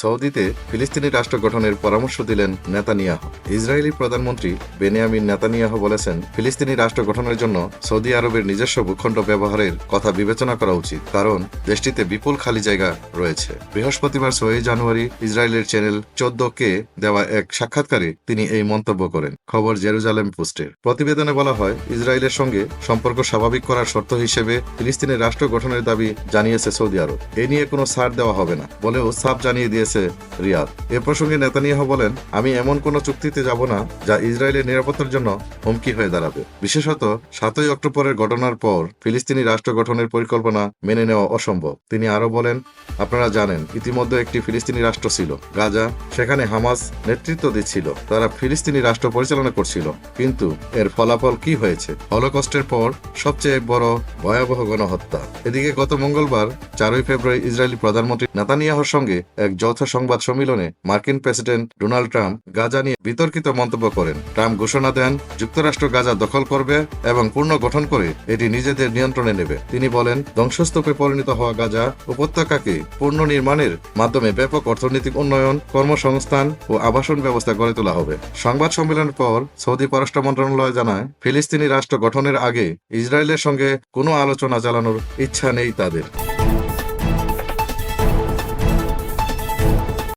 সৌদিতে ফিলিস্তিনি রাষ্ট্র গঠনের পরামর্শ দিলেন নেতানিয়াহ। ইসরায়েলি প্রধানমন্ত্রী বেনিয়ামিন নেতানিয়াহ বলেছেন, ফিলিস্তিনি রাষ্ট্র গঠনের জন্য সৌদি আরবের নিজস্ব ভূখণ্ড ব্যবহারের কথা বিবেচনা করা উচিত, কারণ দেশটিতে বিপুল খালি জায়গা রয়েছে। বৃহস্পতিবার ছয়ই জানুয়ারি ইসরায়েলের চ্যানেল চোদ্দ কে দেওয়া এক সাক্ষাৎকারে তিনি এই মন্তব্য করেন। খবর জেরুজালেম পোস্টের। প্রতিবেদনে বলা হয়, ইসরায়েলের সঙ্গে সম্পর্ক স্বাভাবিক করার শর্ত হিসেবে ফিলিস্তিনের রাষ্ট্র গঠনের দাবি জানিয়েছে সৌদি আরব। এ নিয়ে কোনো ছাড় দেওয়া হবে না বলেও সাফ জানিয়ে দিয়েছে রিয়াদ। এ প্রসঙ্গে নেতানিয়াহ বলেন, আমি এমন কোনো চুক্তিতে যাব না যা ইসরায়েলের নিরাপত্তার জন্য হুমকি হয়ে দাঁড়াবে। বিশেষত সাতই অক্টোবরের ঘটনার পর ফিলিস্তিনি রাষ্ট্র গঠনের পরিকল্পনা মেনে নেওয়া অসম্ভব। তিনি আরও বলেন, আপনারা জানেন, ইতিমধ্যে একটি ফিলিস্তিনি রাষ্ট্র ছিল, গাজা। সেখানে হামাস নেতৃত্ব দিচ্ছিল। তারা ফিলিস্তিনি রাষ্ট্র পরিচালনা করছিল। কিন্তু এর ফলাফল কি হয়েছে? হলোকস্টের পর সবচেয়ে বড় ভয়াবহ গণহত্যা। এদিকে গত মঙ্গলবার চারই ফেব্রুয়ারি ইসরায়েলি প্রধানমন্ত্রী নাতানিয়াহর সঙ্গে এক যৌথ সংবাদ সম্মেলনে মার্কিন প্রেসিডেন্ট ডোনাল্ড ট্রাম্প গাজা নিয়ে বিতর্কিত মন্তব্য করেন। ট্রাম্প ঘোষণা দেন, যুক্তরাষ্ট্র গাজা দখল করবে এবং পূর্ণ গঠন করে এটি নিজেদের নিয়ন্ত্রণে নেবে। তিনি বলেন, ধ্বংসস্তূপে পরিণত হওয়া গাজা উপত্যকাকে পূর্ণ নির্মাণের মাধ্যমে ব্যাপক অর্থনৈতিক উন্নয়ন, কর্মসংস্থান ও আবাসন ব্যবস্থা গড়ে তোলা হবে। সংবাদ সম্মেলনের পর সৌদি পররাষ্ট্র মন্ত্রণালয় জানায়, ফিলিস্তিনি রাষ্ট্র গঠনের আগে ইসরায়েলের সঙ্গে কোনো আলোচনা চালানোর ইচ্ছা নেই তাদের। Дякую.